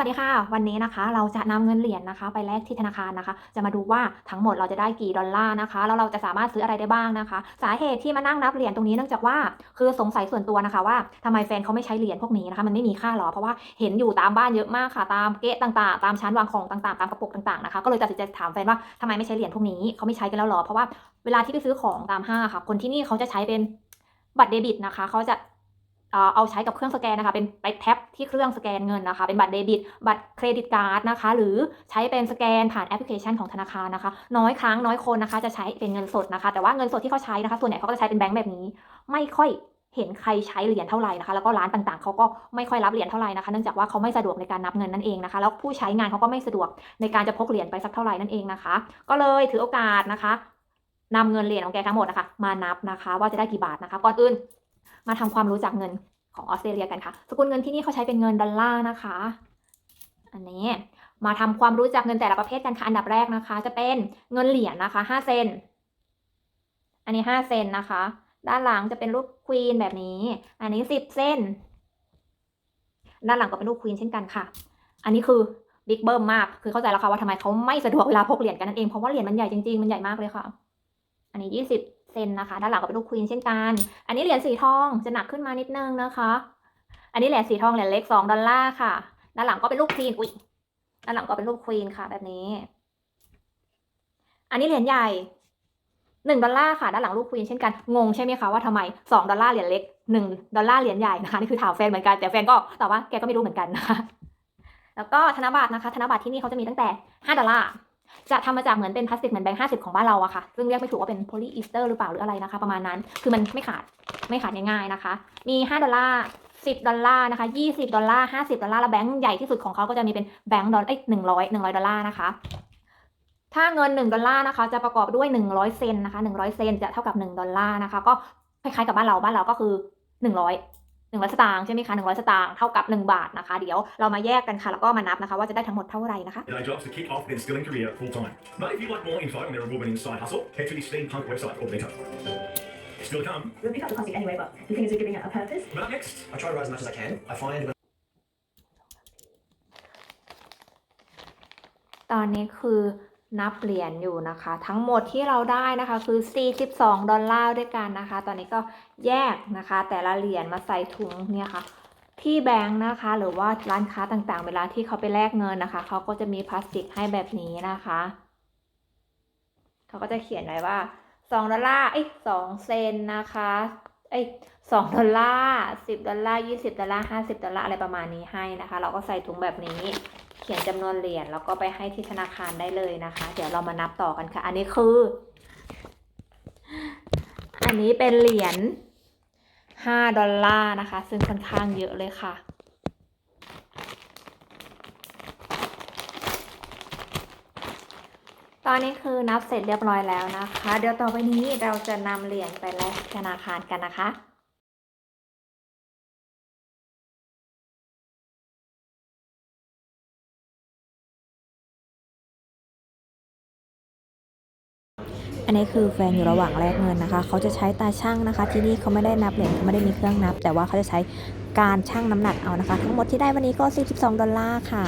วัสดีค่ะ วันนี้นะคะเราจะนำเงินเหรียญนะคะ ไปแลกที่ธนาคารนะคะ จะมาดูว่าทั้งหมดเราจะได้กี่ดอลลาร์นะคะแล้วเราจะสามารถซื้ออะไรได้บ้างนะคะ สาเหตุที่มานั่งนับเหรียญตรงนี้เนื่องจากว่าคือสงสัยส่วนตัวนะคะ ว่าทำไมแฟนเขาไม่ใช้เหรียญพวกนี้นะคะมันไม่มีค่าหรอเพราะว่าเห็นอยู่ตามบ้านเยอะมากค่ะ ตามเก๊ะต่างๆ ตามชั้นวางของต่างๆ ตามกระปุกต่างๆนะคะ ก็เลยตัดสินใจถามแฟนว่าทำไมไม่ใช้เหรียญพวกนี้เขาไม่ใช้กันแล้วหรอเพราะว่าเวลาที่ไปซื้อของตามห้างค่ะ คนที่นี่เขาจะใช้เป็นบัตรเดบิตนะคะเขาจะ เอาใช้กับเครื่องสแกนนะคะเป็นไปแท็บที่เครื่องสแกนเงินนะคะ เป็นบัตรเดบิต บัตรเครดิตการ์ดนะคะ หรือใช้เป็นสแกนผ่านแอปพลิเคชันของธนาคารนะคะ น้อยครั้งน้อยคนนะคะ จะใช้เป็นเงินสดนะคะ แต่ว่าเงินสดที่เขาใช้นะคะ ส่วนใหญ่เขาก็จะใช้เป็นแบงก์แบบนี้ ไม่ค่อยเห็นใครใช้เหรียญเท่าไหร่นะคะ แล้วก็ร้านต่างๆเขาก็ไม่ค่อยรับเหรียญเท่าไหร่นะคะ เนื่องจากว่าเขาไม่สะดวกในการนับเงินนั่นเองนะคะ แล้วผู้ใช้งานเขาก็ไม่สะดวกในการจะพกเหรียญไปสักเท่าไหร่นั่นเองนะคะ ก็เลยถือโอกาสนะคะนำเงินเหรียญของแกทั้งหมดนะคะ มานับนะคะ ว่าจะได้กี่บาทนะคะ ก่อนอื่น มาทำความรู้จักเงินของออสเตรเลียกันค่ะ สกุลเงินที่นี่เขาใช้เป็นเงินดอลลาร์นะคะ อันนี้มาทำความรู้จักเงินแต่ละประเภทกันค่ะ อันดับแรกนะคะ จะเป็นเงินเหรียญนะคะห้าเซน อันนี้ห้าเซนนะคะ ด้านหลังจะเป็นรูปควีนแบบนี้ อันนี้สิบเซน ด้านหลังก็เป็นรูปควีนเช่นกันค่ะ อันนี้คือบิ๊กเบิ้มมาก คือเข้าใจแล้วค่ะว่าทำไมเขาไม่สะดวกเวลาพกเหรียญกันนั่นเอง เพราะว่าเหรียญมันใหญ่จริงๆ มันใหญ่มากเลยค่ะ อันนี้ยี่สิบ เซนนะคะ ด้านหลังก็เป็นรูปควีนเช่นกัน อันนี้เหรียญสีทองจะหนักขึ้นมานิดนึงนะคะ อันนี้เหรียญสีทองเหรียญเล็กสองดอลลาร์ค่ะ ด้านหลังก็เป็นรูปควีน อุ้ย ด้านหลังก็เป็นรูปควีนค่ะ แบบนี้ อันนี้เหรียญใหญ่หนึ่งดอลลาร์ค่ะ ด้านหลังรูปควีนเช่นกัน งงใช่ไหมคะว่าทำไมสองดอลลาร์เหรียญเล็กหนึ่งดอลลาร์เหรียญใหญ่นะคะนี่คือถามแฟนเหมือนกันแต่แฟนก็ตอบว่าแกก็ไม่รู้เหมือนกันนะคะ แล้วก็ธนบัตรนะคะ ธนบัตรที่นี่เขาจะมีตั้งแต่ห้าดอลลาร์ จะทำมาจากเหมือนเป็นพลาสติกเหมือนแบงค์ห้าสิบของบ้านเราอะค่ะ ซึ่งเรียกไม่ถูกว่าเป็นโพลีอีสเตอร์หรือเปล่าหรืออะไรนะคะ ประมาณนั้น คือมันไม่ขาด ไม่ขาดง่ายๆนะคะ มีห้าดอลลาร์สิบดอลลาร์นะคะยี่สิบดอลลาร์ห้าสิบดอลลาร์ แล้วแบงค์ใหญ่ที่สุดของเขาก็จะมีเป็นแบงค์ดอลเอ้ยหนึ่งร้อยหนึ่งร้อยดอลลาร์นะคะ ถ้าเงินหนึ่งดอลลาร์นะคะ จะประกอบด้วยหนึ่งร้อยเซนนะคะหนึ่งร้อยเซนจะเท่ากับหนึ่งดอลลาร์นะคะ ก็คล้ายๆกับบ้านเรา บ้านเราก็คือหนึ่งร้อย หนึ่งร้อยสตางค์ใช่ไหมคะหนึ่งร้อยสตางค์เท่ากับหนึ่งบาทนะคะ เดี๋ยวเรามาแยกกันค่ะแล้วก็มานับนะคะว่าจะได้ทั้งหมดเท่าไหร่นะคะ Day jobs to kick off their skilling career full time. But if you'd like more info on their award-winning side hustle, head to the Steampunk website or Beta. Still to come. We'll pick up the plastic anyway, but the thing is, we're giving it a purpose. But up next, I try to write as much as I can. I find when ตอนนี้คือ นับเหรียญอยู่นะคะ ทั้งหมดที่เราได้นะคะคือ 42 ดอลลาร์ด้วยกันนะคะ ตอนนี้ก็แยกนะคะ แต่ละเหรียญมาใส่ถุงเนี่ยค่ะ ที่แบงค์นะคะ หรือว่าร้านค้าต่างๆ เวลาที่เขาไปแลกเงินนะคะเขาก็จะมีพลาสติกให้แบบนี้นะคะเขาก็จะเขียนไว้ว่า 2 ดอลลาร์เอ้ย2เซนนะคะเอ้ย2ดอลลาร์10ดอลลาร์20ดอลลาร์50ดอลลาร์อะไรประมาณนี้ให้นะคะ เราก็ใส่ถุงแบบนี้ ขียนจำนวนเหรียญแล้วก็ไปให้ที่ธนาคารได้เลยนะคะ เดี๋ยวเรามานับต่อกันค่ะ อันนี้คือ อันนี้เป็นเหรียญ5ดอลลาร์นะคะ ซึ่งค่อนข้างเยอะเลยค่ะตอนนี้คือนับเสร็จเรียบร้อยแล้วนะคะ เดี๋ยวต่อไปนี้เราจะนำเหรียญไปแลกธนาคารกันนะคะ อันนี้คือแฟนอยู่ระหว่างแลกเงินนะคะ เขาจะใช้ตาช่างนะคะ ที่นี่เขาไม่ได้นับเหรียญเขาไม่ได้มีเครื่องนับ แต่ว่าเขาจะใช้การชั่งน้ำหนักเอานะคะ ทั้งหมดที่ได้วันนี้ก็ 42 ดอลลาร์ค่ะ